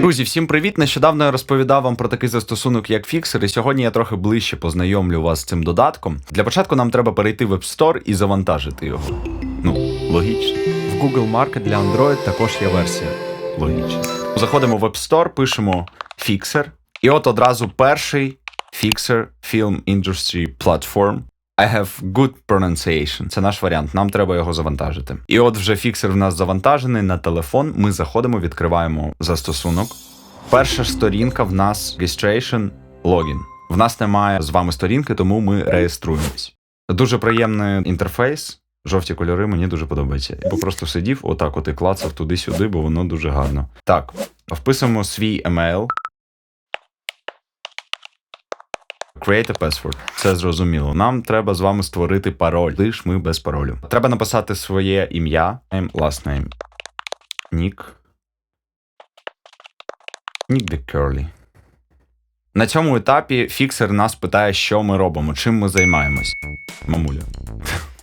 Друзі, всім привіт! Нещодавно я розповідав вам про такий застосунок, як Fixer, і сьогодні я трохи ближче познайомлю вас з цим додатком. Для початку нам треба перейти в App Store і завантажити його. Ну, логічно. В Google Market для Android також є версія. Логічно. Заходимо в App Store, пишемо Fixer, і от одразу перший Fixer Film Industry Platform. I have good pronunciation. Це наш варіант. Нам треба його завантажити. І от вже фіксер в нас завантажений на телефон. Ми заходимо, відкриваємо застосунок. Перша сторінка в нас registration login. В нас немає з вами сторінки, тому ми реєструємось. Дуже приємний інтерфейс. Жовті кольори мені дуже подобаються. Я просто сидів, отак от і клацав туди-сюди, бо воно дуже гарно. Так, вписуємо свій емейл. Create a password. Це зрозуміло. Нам треба з вами створити пароль. Лиш ми без паролю. Треба написати своє ім'я, name, last name. Нік. Нік де Керлі. На цьому етапі фіксер нас питає, що ми робимо, чим ми займаємось. Мамуля.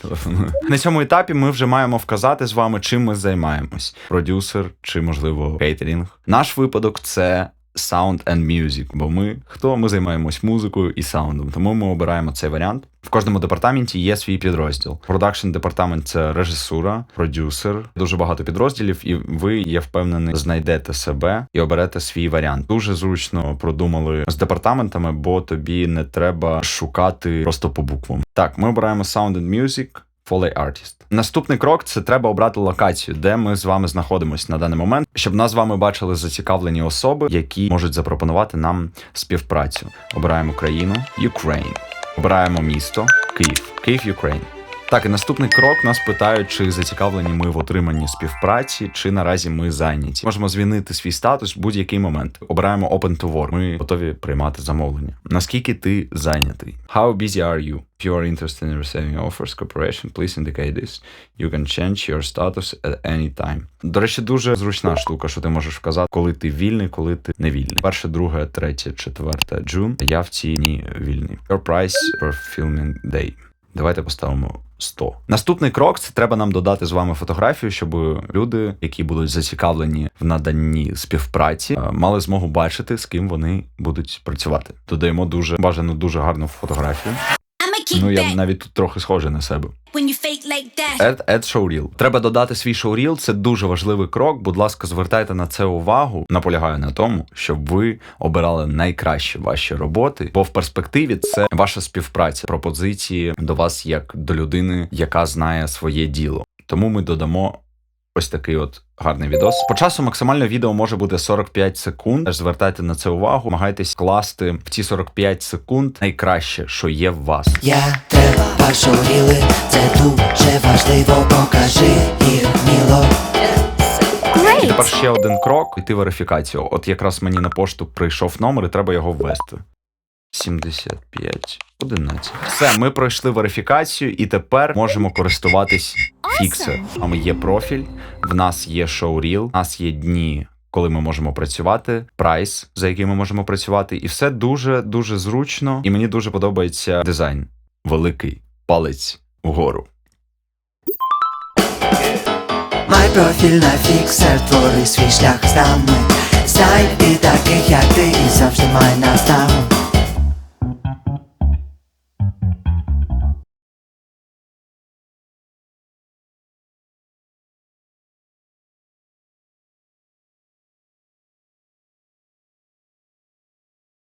На цьому етапі ми вже маємо вказати з вами, чим ми займаємось. Продюсер чи, можливо, кейтерінг. Наш випадок це Sound and Music, бо ми хто ми займаємось музикою і саундом, тому ми обираємо цей варіант. В кожному департаменті є свій підрозділ. Продакшн департамент це режисура, продюсер, дуже багато підрозділів, і ви, я впевнений, знайдете себе і оберете свій варіант. Дуже зручно продумали з департаментами, бо тобі не треба шукати просто по буквам. Так, ми обираємо Sound and Music. Foley Artist. Наступний крок це треба обрати локацію, де ми з вами знаходимося на даний момент, щоб нас з вами бачили зацікавлені особи, які можуть запропонувати нам співпрацю. Обираємо країну Ukraine. Обираємо місто Київ. Київ, Ukraine. Так, і наступний крок нас питають, чи зацікавлені ми в отриманні співпраці, чи наразі ми зайняті. Можемо змінити свій статус в будь-який момент. Обираємо Open to Work. Ми готові приймати замовлення. Наскільки ти зайнятий? How busy are you? If you are interested in receiving offers cooperation, please indicate this. You can change your status at any time. До речі, дуже зручна штука, що ти можеш вказати, коли ти вільний, коли ти не вільний. Перше, друге, третє, четверте джун. Я в ці дні вільний. Your price per filming day. Давайте поставимо 100. Наступний крок це треба нам додати з вами фотографію, щоб люди, які будуть зацікавлені в наданні співпраці, е, мали змогу бачити, з ким вони будуть працювати. Додаємо дуже бажану дуже гарну фотографію. Ну я навіть тут трохи схожий на себе. Add, add showreel. Треба додати свій шоуріл. Це дуже важливий крок. Будь ласка, звертайте на це увагу. Наполягаю на тому, щоб ви обирали найкращі ваші роботи, бо в перспективі це ваша співпраця, пропозиції до вас як до людини, яка знає своє діло. Тому ми додамо. Ось такий от гарний відос. По часу максимально відео може бути 45 секунд. Теж звертайте на це увагу. Намагайтесь класти в ці 45 секунд найкраще, що є в вас. Я треба пошуріли, це дуже важливо, покажи їм міло. І тепер ще один крок іти верифікацію. От якраз мені на пошту прийшов номер, і треба його ввести. 75 11. Все, ми пройшли верифікацію, і тепер можемо користуватись фіксер. А ми є профіль, в нас є шоуріл, в нас є дні. Коли ми можемо працювати, прайс, за який ми можемо працювати, і все дуже дуже зручно. І мені дуже подобається дизайн. Великий палець угору. Май профіль на фіксер, твори свій шлях з нами. Знайди таких, як ти, і завжди май наставу.